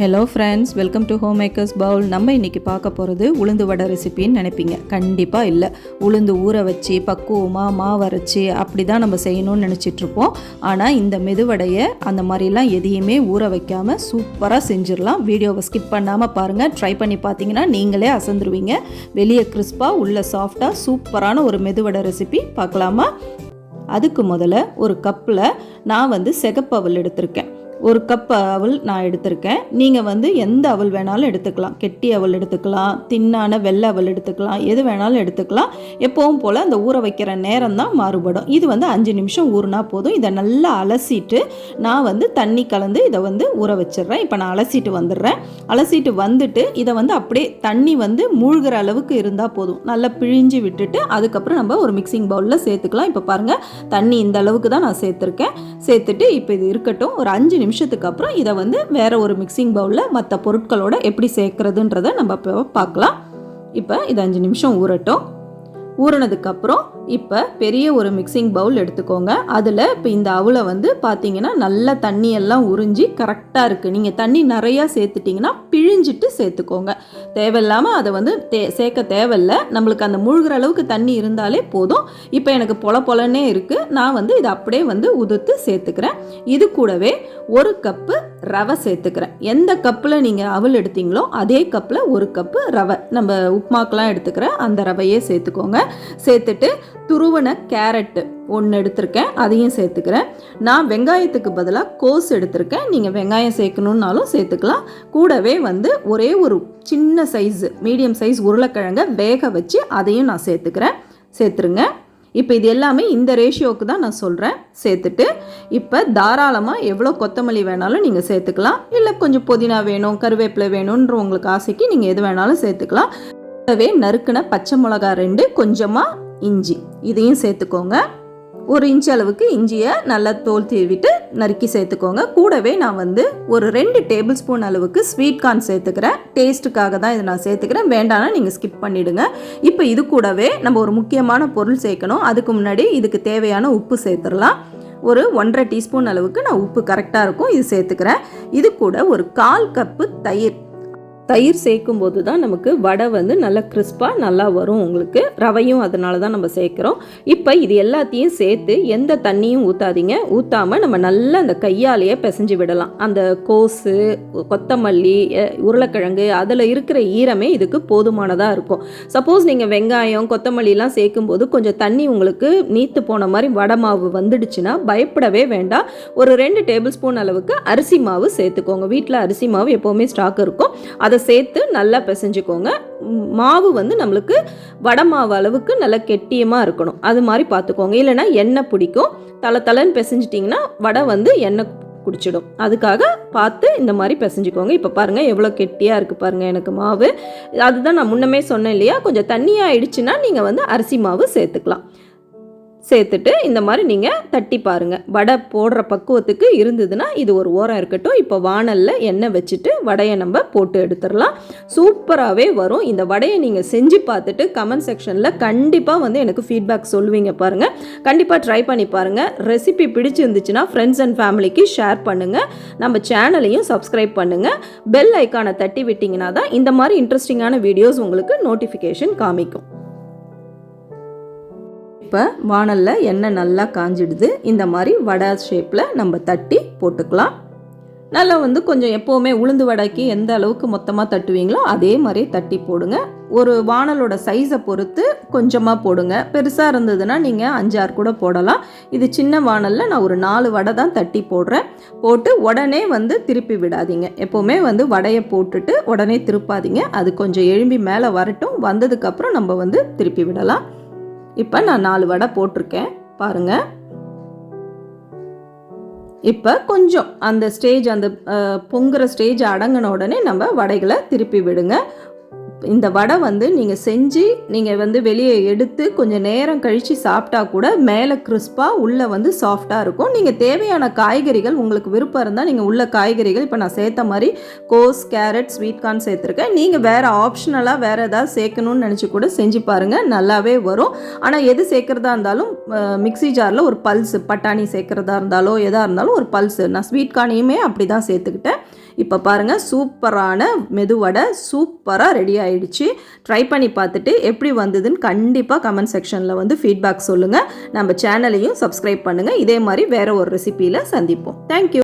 Hello friends welcome to home makers bowl நம்ம இன்றைக்கி பார்க்க போகிறது உளுந்து வடை ரெசிபின்னு நினைப்பீங்க. கண்டிப்பாக இல்லை. உளுந்து ஊற வச்சு பக்குவமாக மாவு அரைச்சி அப்படி தான் நம்ம செய்யணும்னு நினச்சிட்ருப்போம் ஆனால் இந்த மெதுவடையை அந்த மாதிரிலாம் எதையுமே ஊற வைக்காமல் சூப்பராக செஞ்சிடலாம். வீடியோவை ஸ்கிப் பண்ணாமல் பாருங்கள் ட்ரை பண்ணி பார்த்தீங்கன்னா நீங்களே அசந்துருவீங்க. வெளியே கிறிஸ்பாக உள்ள சாஃப்டாக சூப்பரான ஒரு மெதுவடை ரெசிபி பார்க்கலாமா? அதுக்கு முதல்ல ஒரு கப்பில் நான் வந்து செகப்பவல் எடுத்திருக்கேன். ஒரு கப் அவல் நான் எடுத்திருக்கேன். நீங்கள் வந்து எந்த அவல் வேணாலும் எடுத்துக்கலாம். கெட்டி அவல் எடுத்துக்கலாம் தின்னான வெள்ளை அவல் எடுத்துக்கலாம் எது வேணாலும் எடுத்துக்கலாம். எப்பவும் போல் அந்த ஊற வைக்கிற நேரம் தான் மாறுபடும். இது வந்து அஞ்சு நிமிஷம் ஊறினா போதும். இதை நல்லா அலசிட்டு நான் வந்து தண்ணி கலந்து இதை வந்து ஊற வச்சிடுறேன். இப்போ நான் அலசிட்டு வந்துடுறேன். அலசிட்டு வந்துட்டு இதை வந்து அப்படியே தண்ணி வந்து மூழ்கிற அளவுக்கு இருந்தால் போதும். நல்லா பிழிஞ்சு விட்டுட்டு அதுக்கப்புறம் நம்ம ஒரு மிக்சிங் பவுலில் சேர்த்துக்கலாம். இப்போ பாருங்கள் தண்ணி இந்த அளவுக்கு தான் நான் சேர்த்துருக்கேன். சேர்த்துட்டு இப்போ இது இருக்கட்டும். ஒரு அஞ்சு நிமிஷத்துக்கு அப்புறம் இதை வந்து வேற ஒரு மிக்சிங் பவுலில் மற்ற பொருட்களோட எப்படி சேர்க்குறதுன்றதை நம்ம இப்போ பார்க்கலாம். இப்போ இது அஞ்சு நிமிஷம் ஊறட்டும். ஊறினதுக்கப்புறம் இப்போ பெரிய ஒரு மிக்சிங் பவுல் எடுத்துக்கோங்க. அதில் இப்போ இந்த அவளை வந்து பார்த்தீங்கன்னா நல்ல தண்ணியெல்லாம் உறிஞ்சி கரெக்டாக இருக்குது நீங்கள் தண்ணி நிறையா சேர்த்துட்டிங்கன்னா பிழிஞ்சிட்டு சேர்த்துக்கோங்க. தேவையில்லாமல் அதை வந்து தே சேர்க்க தேவையில்ல. நம்மளுக்கு அந்த முழுகிற அளவுக்கு தண்ணி இருந்தாலே போதும். இப்போ எனக்கு பொல பொலன்னே இருக்குது நான் வந்து இதை அப்படியே வந்து உதுத்து சேர்த்துக்கிறேன். இது கூடவே ஒரு கப்பு ரவை சேர்த்துக்கிறேன். எந்த கப்பில் நீங்கள் அவல் எடுத்தீங்களோ அதே கப்பில் ஒரு கப்பு ரவை. நம்ம உப்மாக்கெலாம் எடுத்துக்கிற அந்த ரவையே சேர்த்துக்கோங்க. சேர்த்துட்டு துருவன கேரட்டு ஒன்று எடுத்திருக்கேன் அதையும் சேர்த்துக்கிறேன். நான் வெங்காயத்துக்கு பதிலாக கோஸ் எடுத்திருக்கேன். நீங்கள் வெங்காயம் சேர்க்கணுன்னாலும் சேர்த்துக்கலாம். கூடவே வந்து ஒரே ஒரு சின்ன சைஸ் மீடியம் சைஸ் உருளைக்கிழங்க வேக வச்சு அதையும் நான் சேர்த்துக்கிறேன். சேர்த்துருங்க. இப்போ இது எல்லாமே இந்த ரேஷியோவுக்கு தான் நான் சொல்கிறேன் சேர்த்துட்டு இப்போ தாராளமாக எவ்வளோ கொத்தமல்லி வேணாலும் நீங்கள் சேர்த்துக்கலாம். இல்லை கொஞ்சம் புதினா வேணும் கருவேப்பிலை வேணுன்ற உங்களுக்கு ஆசைக்கு நீங்கள் எது வேணாலும் சேர்த்துக்கலாம். கூடவே நறுக்கின பச்சை மிளகா ரெண்டு கொஞ்சமாக இஞ்சி. இதையும் சேர்த்துக்கோங்க. ஒரு இன்ச் அளவுக்கு இஞ்சியை நல்லா தோல் தீவிட்டு நறுக்கி சேர்த்துக்கோங்க. கூடவே நான் வந்து ஒரு ரெண்டு டேபிள் ஸ்பூன் அளவுக்கு ஸ்வீட் கார்ன் சேர்த்துக்கிறேன். டேஸ்ட்டுக்காக தான் இதை நான் சேர்த்துக்கிறேன். வேண்டாம்னா நீங்கள் ஸ்கிப் பண்ணிவிடுங்க இப்போ இது கூடவே நம்ம ஒரு முக்கியமான பொருள் சேர்க்கணும். அதுக்கு முன்னாடி இதுக்கு தேவையான உப்பு சேர்த்துடலாம். ஒரு ஒன்றரை டீஸ்பூன் அளவுக்கு நான் உப்பு கரெக்டாக இருக்கும். இது சேர்த்துக்கிறேன். இது கூட ஒரு கால் கப்பு தயிர். தயிர் சேர்க்கும் போது தான் நமக்கு வடை வந்து நல்லா கிறிஸ்பாக நல்லா வரும். உங்களுக்கு ரவையும் அதனால தான் நம்ம சேர்க்குறோம். இப்போ இது எல்லாத்தையும் சேர்த்து எந்த தண்ணியும் ஊற்றாதீங்க ஊற்றாமல் நம்ம நல்லா அந்த கையாலேயே பிசைஞ்சு விடலாம். அந்த கோஸு கொத்தமல்லி உருளைக்கிழங்கு அதில் இருக்கிற ஈரமே இதுக்கு போதுமானதாக இருக்கும். சப்போஸ் நீங்கள் வெங்காயம் கொத்தமல்லிலாம் சேர்க்கும்போது கொஞ்சம் தண்ணி உங்களுக்கு நீத்து போன மாதிரி வடை மாவு வந்துடுச்சுன்னா பயப்படவே வேண்டாம். ஒரு ரெண்டு டேபிள் ஸ்பூன் அளவுக்கு அரிசி மாவு சேர்த்துக்கோங்க. வீட்டில் அரிசி மாவு எப்போவுமே ஸ்டாக் இருக்கும். அதை அதை சேர்த்து நல்லா பிசைஞ்சுக்கோங்க. மாவு வந்து நம்மளுக்கு வடை மாவு அளவுக்கு நல்லா கெட்டியமாக இருக்கணும். அது மாதிரி பார்த்துக்கோங்க. இல்லைனா எண்ணெய் பிடிக்கும். தலை தலைன்னு பிசைஞ்சிட்டிங்கன்னா வடை வந்து எண்ணெய் குடிச்சிடும். அதுக்காக பார்த்து இந்த மாதிரி பிசைஞ்சுக்கோங்க. இப்போ பாருங்கள் எவ்வளோ கெட்டியாக இருக்குது பாருங்கள் எனக்கு மாவு. அதுதான் நான் முன்னமே சொன்னேன் இல்லையா? கொஞ்சம் தண்ணியாக ஆயிடுச்சுன்னா நீங்கள் வந்து அரிசி மாவு சேர்த்துக்கலாம். சேர்த்துட்டு இந்த மாதிரி நீங்கள் தட்டி பாருங்கள் வடை போடுற பக்குவத்துக்கு இருந்ததுன்னா இது ஒரு ஓரம் இருக்கட்டும். இப்போ வானலில் எண்ணெய் வச்சுட்டு வடையை நம்ம போட்டு எடுத்துடலாம். சூப்பராகவே வரும். இந்த வடையை நீங்கள் செஞ்சு பார்த்துட்டு கமெண்ட் செக்ஷனில் கண்டிப்பாக வந்து எனக்கு ஃபீட்பேக் சொல்லுவீங்க பாருங்கள் கண்டிப்பாக ட்ரை பண்ணி பாருங்கள் ரெசிபி பிடிச்சிருந்துச்சுன்னா ஃப்ரெண்ட்ஸ் அண்ட் ஃபேமிலிக்கு ஷேர் பண்ணுங்கள் நம்ம சேனலையும் சப்ஸ்கிரைப் பண்ணுங்கள் பெல் ஐக்கானை தட்டி விட்டிங்கன்னா தான் இந்த மாதிரி இன்ட்ரெஸ்டிங்கான வீடியோஸ் உங்களுக்கு நோட்டிஃபிகேஷன் காமிக்கும். இப்போ வானலில் எண்ணெய் நல்லா காஞ்சிடுது. இந்த மாதிரி வடை ஷேப்பில் நம்ம தட்டி போட்டுக்கலாம். நல்லா வந்து கொஞ்சம் எப்போவுமே உளுந்து வடைக்கு எந்த அளவுக்கு மொத்தமாக தட்டுவீங்களோ அதே மாதிரி தட்டி போடுங்க. ஒரு வானலோட சைஸை பொறுத்து கொஞ்சமாக போடுங்க. பெருசாக இருந்ததுன்னா நீங்கள் அஞ்சாறு கூட போடலாம். இது சின்ன வானலில் நான் ஒரு நாலு வடை தான் தட்டி போடுறேன். போட்டு உடனே வந்து திருப்பி விடாதீங்க. எப்போவுமே வந்து வடையை போட்டுட்டு உடனே திருப்பாதீங்க. அது கொஞ்சம் எழும்பி மேலே வரட்டும். வந்ததுக்கப்புறம் நம்ம வந்து திருப்பி விடலாம். இப்போ நான் நாலு வடை போட்டிருக்கேன். பாருங்கள் இப்போ கொஞ்சம் அந்த ஸ்டேஜ் அந்த பொங்குற ஸ்டேஜ் அடங்கின உடனே நம்ம வடைகளை திருப்பி விடுங்க. இந்த வடை வந்து நீங்கள் செஞ்சு நீங்கள் வந்து வெளியே எடுத்து கொஞ்சம் நேரம் கழித்து சாப்பிட்டா கூட மேலே கிறிஸ்பாக உள்ளே வந்து சாஃப்டாக இருக்கும். நீங்கள் தேவையான காய்கறிகள் உங்களுக்கு விருப்பம் இருந்தால் நீங்கள் உள்ள காய்கறிகள் இப்போ நான் சேர்த்த மாதிரி கோஸ் கேரட் ஸ்வீட் கார்ன் சேர்த்துருக்கேன். நீங்கள் வேறு ஆப்ஷனலாக வேறு ஏதாவது சேர்க்கணும்னு நினச்சி கூட செஞ்சு பாருங்கள் நல்லாவே வரும். ஆனால் எது சேர்க்குறதா இருந்தாலும் மிக்சி ஜாரில் ஒரு பல்ஸ் பட்டாணி சேர்க்குறதா இருந்தாலோ எதாக இருந்தாலும் ஒரு பல்ஸ் நான் ஸ்வீட் கார்னையுமே அப்படி தான் சேர்த்துக்கிட்டேன். இப்போ பாருங்கள் சூப்பரான மெதுவடை சூப்பராக ரெடி ஆயிடுச்சு. ட்ரை பண்ணி பார்த்துட்டு எப்படி வந்ததுன்னு கண்டிப்பாக கமெண்ட் செக்ஷனில் வந்து ஃபீட்பேக் சொல்லுங்கள் நம்ம சேனலையும் சப்ஸ்கிரைப் பண்ணுங்கள் இதே மாதிரி வேறு ஒரு ரெசிபியில் சந்திப்போம். தேங்க்யூ